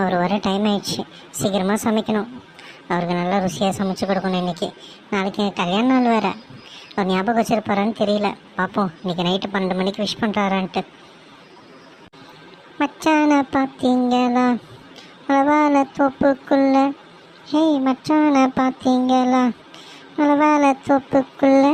அவர் வர டைம் ஆயிடுச்சு. சீக்கிரமாக சமைக்கணும். அவருக்கு நல்லா ருசியாக சமைச்சு கொடுக்கணும் இன்னைக்கு. நாளைக்கு கல்யாண நாள் வேறு. அவர் ஞாபகம் வச்சுருப்பாரான்னு தெரியல. பார்ப்போம் இன்னைக்கு நைட்டு பன்னெண்டு மணிக்கு விஷ் பண்ணுறாரான்ட்டு மச்சான பார்த்தீங்களா மலவால தோப்புக்குள்ள. ஹேய் மச்சான பார்த்தீங்களா மலவால தோப்புக்குள்ள.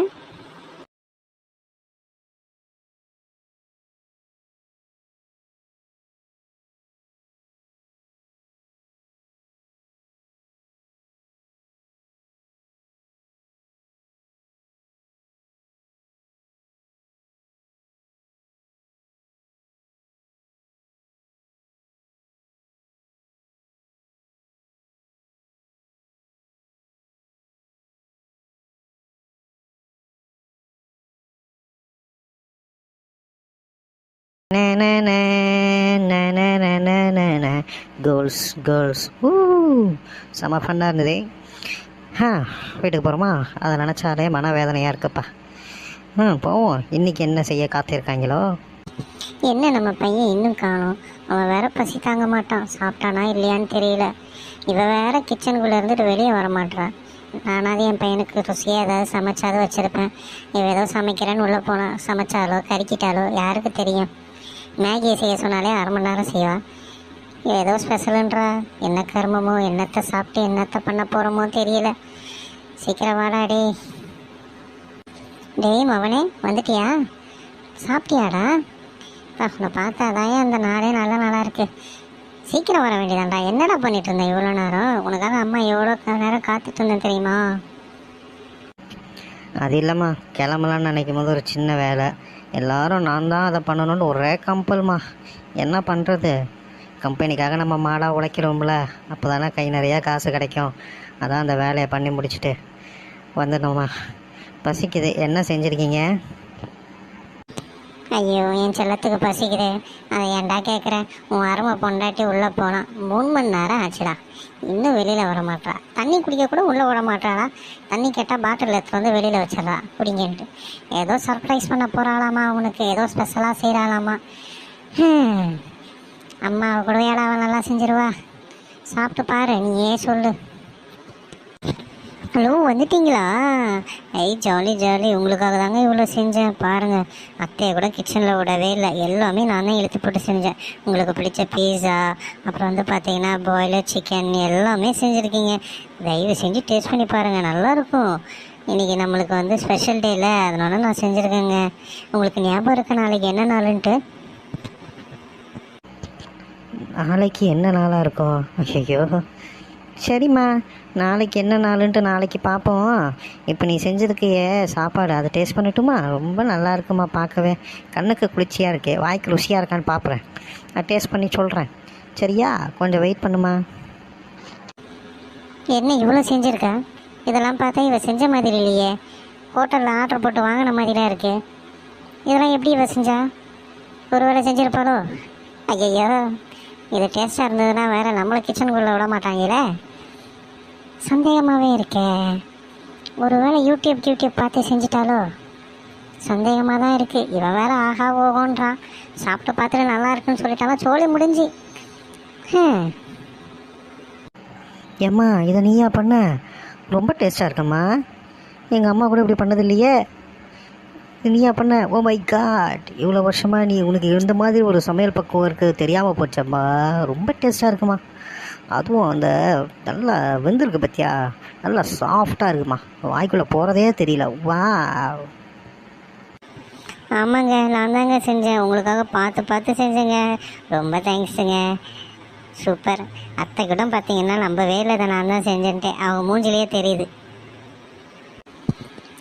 கேர்ள்ஸ் கேர்ள்ஸ் ஊ செம ஃபன்னாக இருந்தது. ஆ வீட்டுக்கு போகிறோமா அதை நினச்சாலே மனவேதனையாக இருக்குப்பா. ம் போவோம். இன்றைக்கி என்ன செய்ய காத்திருக்காங்களோ? என்ன நம்ம பையன் இன்னும் காணோம். அவன் வேற பசி தாங்க மாட்டான். சாப்பிட்டானா இல்லையான்னு தெரியல. இவன் வேற கிச்சனுக்குள்ளே இருந்துட்டு வெளியே வர மாட்டான் நானாவது என் பையனுக்கு ருசியாக ஏதாவது சமைச்சாவது வச்சுருப்பேன். இவன் ஏதோ சமைக்கிறேன்னு உள்ளே போனான் சமைச்சாலோ கறிக்கிட்டாலோ யாருக்கு தெரியும்? மேகியை செய்ய சொன்னாலே அரை மணி நேரம் செய்வா. ஏதோ ஸ்பெஷலுன்றா என்ன கர்மமோ என்னத்தை சாப்பிட்டு என்னத்தை பண்ண போகிறோமோ தெரியல. சீக்கிரம் வாடா டேய். டேய் மவனே வந்துட்டியா? சாப்பிட்டியாடா? உன்னை பார்த்தாதான் அந்த நாளே நல்ல நாளாக இருக்கு. சீக்கிரம் வர வேண்டியதான்டா. என்னடா பண்ணிட்டு இருந்தேன் இவ்வளோ நேரம்? உனக்காக அம்மா எவ்வளோ நேரம் காத்துட்டு இருந்தேன் தெரியுமா? அது இல்லைம்மா கிளம்பலான்னு நினைக்கும் போது ஒரு சின்ன வேலை. எல்லாரும் நான் தான் அதை பண்ணணும்னு ஒரே கம்பல்மா. என்ன பண்ணுறது கம்பெனிக்காக நம்ம மாடாக உழைக்கிறோம்ல அப்போ தானே கை நிறையா காசு கிடைக்கும். அதான் அந்த வேலையை பண்ணி முடிச்சுட்டு வந்துடணும்மா பசிக்குது. என்ன செஞ்சுருக்கீங்க? ஐயோ என் செல்லத்துக்கு பசிக்குது. அதை ஏன்டா கேட்குறேன் உன் அருமை பொண்டாட்டி உள்ளே போனான் மூணு மணி நேரம் ஆச்சுடா. இன்னும் வெளியில் வர மாட்டா. தண்ணி குடிக்க கூட உள்ளே விட மாட்டாளா? தண்ணி கேட்டால் பாட்டில் எடுத்து வந்து வெளியில் வச்சிடறா. குடிங்கன்ட்டு. ஏதோ சர்ப்ரைஸ் பண்ண போகிறாளாமா அவனுக்கு? ஏதோ ஸ்பெஷலாக செய்கிறாளாமா அம்மா கூட ஏடாவை நல்லா செஞ்சிருவா. சாப்பிட்டு பாரு நீயே சொல்லு. ஹலோ வந்துட்டீங்களா? ஐய் ஜாலி ஜாலி. உங்களுக்காக தாங்க இவ்வளோ செஞ்சேன். பாருங்கள் அத்தையை கூட கிச்சனில் விடவே இல்லை. எல்லாமே நான் தான் இழுத்து போட்டு செஞ்சேன். உங்களுக்கு பிடிச்ச பீஸா அப்புறம் வந்து பார்த்தீங்கன்னா பாய்லர் சிக்கன் எல்லாமே செஞ்சுருக்கீங்க. தயவு செஞ்சு டேஸ்ட் பண்ணி பாருங்கள் நல்லாயிருக்கும் இன்றைக்கி நம்மளுக்கு வந்து ஸ்பெஷல் டேல அதனால நான் செஞ்சுருக்கேங்க. உங்களுக்கு ஞாபகம் இருக்க? நாளைக்கு என்ன நாளுன்ட்டு? நாளைக்கு என்ன நாளாக இருக்கும்? ஐயோ சரிம்மா. நாளைக்கு என்ன நாளுன்ட்டு நாளைக்கு பார்ப்போம் இப்போ நீ செஞ்சதுக்கு சாப்பாடு அதை டேஸ்ட் பண்ணட்டுமா? ரொம்ப நல்லா இருக்குமா பார்க்கவே கண்ணுக்கு குளிர்ச்சியாக இருக்கே. வாய்க்கு ருசியாக இருக்கான்னு பார்க்குறேன் நான் டேஸ்ட் பண்ணி சொல்கிறேன் சரியா? கொஞ்சம் வெயிட் பண்ணுமா? என்ன இவ்வளோ செஞ்சுருக்கா? இதெல்லாம் பார்த்தா இவ செஞ்ச மாதிரி இல்லையே. ஹோட்டலில் ஆர்டர் போட்டு வாங்கின மாதிரிலாம் இருக்கு. இதெல்லாம் எப்படி இவ செஞ்சா? ஒருவேளை செஞ்சிருப்பாளோ? ஐயையோ. இது டேஸ்ட்டாக இருந்ததுன்னா வேறு நம்மளை கிச்சனுக்குள்ளே விட மாட்டாங்களே. சந்தேகமாகவே இருக்கே. ஒருவேளை யூடியூப் யூடியூப் பார்த்து செஞ்சிட்டாலோ? சந்தேகமாக தான் இருக்குது இவன் வேற ஆஹா ஓகோன்றான் சாப்பிட்டு பார்த்துட்டு நல்லா இருக்குன்னு சொல்லிட்டாலும் சோழி முடிஞ்சு. ஏம்மா இதை நீயா பண்ண? ரொம்ப டேஸ்ட்டாக இருக்கம்மா. எங்கள் அம்மா கூட இப்படி பண்ணது இல்லையே நீயா பண்ண? Oh my God. இவ்வளோ வருஷமாக நீ உனக்கு இந்த மாதிரி ஒரு சமையல் பக்குவம் இருக்குது தெரியாமல் போச்சம்மா. ரொம்ப டேஸ்ட்டாக இருக்குமா. அதுவும் அந்த நல்லா வெந்திருக்கு பத்தியா? நல்லா சாஃப்டாக இருக்குமா? வாய்க்குள்ளே போகிறதே தெரியல. வா ஆமாங்க நான் தாங்க செஞ்சேன். உங்களுக்காக பார்த்து பார்த்து செஞ்சேங்க. ரொம்ப தேங்க்ஸுங்க சூப்பர் அத்தை கூட பார்த்தீங்கன்னா நம்பவே இல்லை இதை நான் தான் செஞ்சேன்ட்டு அவங்க மூஞ்சிலேயே தெரியுது.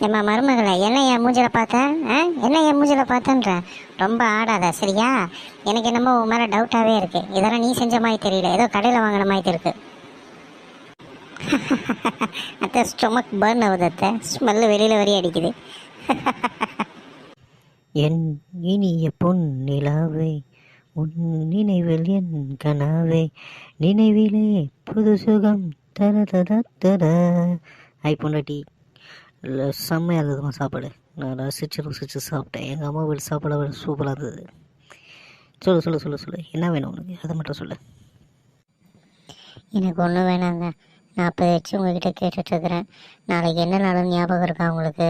ஏம்மா மருமகளை என்ன என் மூஞ்சில பார்த்தேன் ஆ? என்ன என் மூஞ்சில பார்த்தேன்ற? ரொம்ப ஆடாத சரியா? எனக்கு என்னமோ உன் மேலே டவுட்டாகவே இருக்கு. இதெல்லாம் நீ செஞ்ச மாதிரி தெரியல. ஏதோ கடையில் வாங்கின மாதிரி இருக்கு. அத்தை ஸ்டொமக் பர்ன் ஆகுது அத்தை. ஸ்மெல்லு வெளியில் வரி அடிக்குது. என் இனிய பொன் நிலாவே உன் நினைவில் என் கனாவே நினைவிலே புது சுகம் தர தர தர. ஐ பொண்டாட்டி. இல்லை செம்மையாக இருந்ததுமா சாப்பாடு. நான் ரசிச்சு ருசிச்சு சாப்பிட்டேன். எங்கள் அம்மா வீட்டு சாப்பாடு சூப்பராக இருந்தது. சொல்லு சொல்லு சொல்லு சொல்லு. என்ன வேணும் உனக்கு? அதை மட்டும் சொல்லு. எனக்கு ஒன்றும் வேணாங்க. நான் அப்போ வச்சு உங்ககிட்ட கேட்டுட்ருக்கிறேன் நாளைக்கு என்ன நாளும் ஞாபகம் இருக்கா உங்களுக்கு?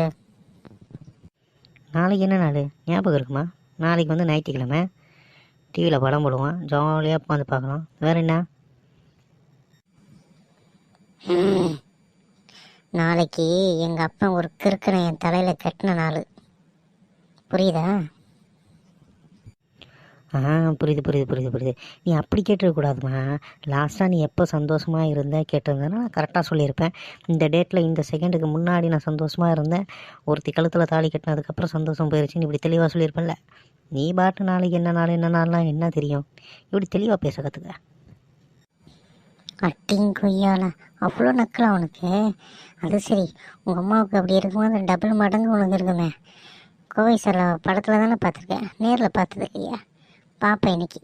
நாளைக்கு என்ன நாள்? ஞாபகம் இருக்குமா? நாளைக்கு வந்து ஞாயிற்றுக்கிழமை. டிவியில் படம் போடுவான் ஜாலியாக உட்காந்து பார்க்கலாம். வேறு என்ன? நாளைக்கு எங்கள் அப்பா ஒரு கிறுக்கனை என் தலையில் கட்டின நாள். புரியுதா? ஆ புரியுது புரியுது புரியுது புரியுது. நீ அப்படி கேட்டுருக்கூடாதுமா லாஸ்ட்டாக நீ எப்போ சந்தோஷமாக இருந்த கேட்டிருந்தேன்னா நான் கரெக்டாக சொல்லியிருப்பேன். இந்த டேட்டில் இந்த செகண்டுக்கு முன்னாடி நான் சந்தோஷமாக இருந்தேன். ஒருத்தி கழுத்தில் தாலி கட்டினதுக்கப்புறம் சந்தோஷம் போயிடுச்சு நீ இப்படி தெளிவாக சொல்லியிருப்பேன்ல. நீ பாட்டு நாளைக்கு என்ன நாள் என்ன நாள்லாம் என்ன தெரியும்? இப்படி தெளிவாக பேச கற்றுக்க அட்டிங் கொய்யால. அவ்வளோ நக்கலா உனக்கு? அது சரி உங்கள் அம்மாவுக்கு அப்படி இருக்கும்போது டபுள் மடங்கு உனக்கு இருக்குமே கோவை சார் படத்தில் தானே பார்த்துருக்கேன். நேரில் பார்த்தது இல்லையா? பார்ப்பேன் இன்னைக்கு.